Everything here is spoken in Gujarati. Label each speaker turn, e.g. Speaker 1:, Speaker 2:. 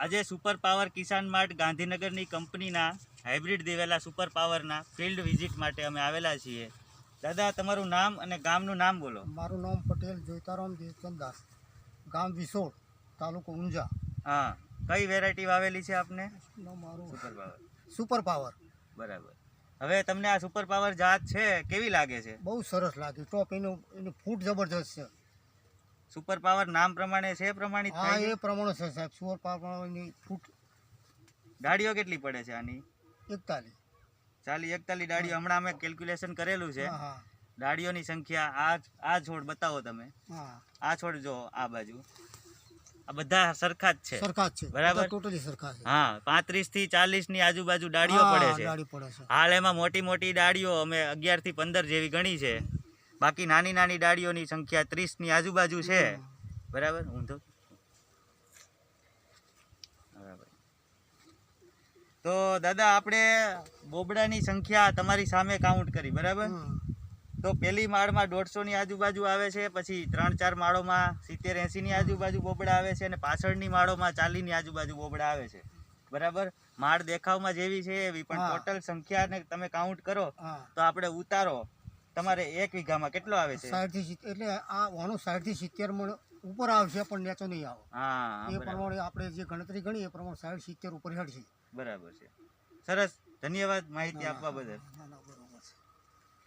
Speaker 1: આજે સુપર પાવર કિસાન માર્ટ ગાંધીનગરની કંપનીના હાઇબ્રિડ દિવેલા સુપર પાવરના ફિલ્ડ વિઝિટ માટે અમે આવેલા છીએ. દાદા તમારું નામ અને ગામનું નામ બોલો.
Speaker 2: મારું નામ પટેલ જોઈતારામ દેવચંદાસ ગામ વિસોળ તાલુકો ઊંઝા.
Speaker 1: હા કઈ વેરાયટી વાવેલી છે આપને?
Speaker 2: મારું
Speaker 1: સુપર પાવર.
Speaker 2: Super power.
Speaker 1: બરાબર. હવે તમને આ સુપર પાવર જાત છે કેવી લાગે છે?
Speaker 2: બહુ સરસ લાગ્યું ટોપ એનું એનું ફૂટ જબરજસ્ત છે.
Speaker 1: સુપર પાવર નામ પ્રમાણે છે પ્રમાણિત
Speaker 2: હા એ પ્રમાણે છે સાહેબ. સુપર પાવરની ફૂટ
Speaker 1: ગાડીઓ કેટલી પડે છે આની?
Speaker 2: એકતાલીસ.
Speaker 1: ચાલી એકતાલી ગાડીઓ હમણાં અમે કેલ્ક્યુલેશન કરેલું છે.
Speaker 2: હા હા.
Speaker 1: ડાળીઓની સંખ્યા આ આ છોડ બતાવો તમે.
Speaker 2: હા.
Speaker 1: આ છોડ જો આ બાજુ. આ બધા સરખા જ છે.
Speaker 2: સરખા જ છે.
Speaker 1: બરાબર.
Speaker 2: ટોટલી સરખા છે.
Speaker 1: હા પાંત્રીસથી ચાલીસની આજુબાજુ ડાળીઓ પડે છે.
Speaker 2: ડાળી પડે છે.
Speaker 1: હાલ એમાં મોટી મોટી ડાળીઓ અમે અગિયારથી પંદર જેવી ગણી છે. બાકી નાની નાની ડાળીઓની સંખ્યા ત્રીસની આજુબાજુ છે. બરાબર? ઊંધો. બરાબર. તો દાદા આપણે બોબડાની સંખ્યા તમારી સામે કાઉન્ટ કરી બરાબર? તો પેલી માળમાં દોઢસો ની આજુબાજુ આવે છે પછી ત્રણ ચાર માળોમાં સિત્તેર એંસીની આજુબાજુ બોબડા આવે છે અને પાછળની માળોમાં ચાલી ની આજુબાજુ બોબડા આવે છે. બરાબર? માળ દેખાવમાં જેવી છે એવી પણ ટોટલ સંખ્યાને તમે કાઉન્ટ કરો તો આપણે ઉતારો. તમારે એક વીઘામાં કેટલો આવે છે?
Speaker 2: સાઠથી સિત્તેર એટલે આ વાણું સાઠથી સિત્તેર મણ ઉપર આવશે પણ નેચો નહીં આવે.
Speaker 1: હા
Speaker 2: એ પ્રમાણે આપણે જે ગણતરી ગણી એ પ્રમાણે સાઠ સિત્તેર ઉપર હેડશે
Speaker 1: બરાબર છે. સરસ. ધન્યવાદ માહિતી આપવા બદલ.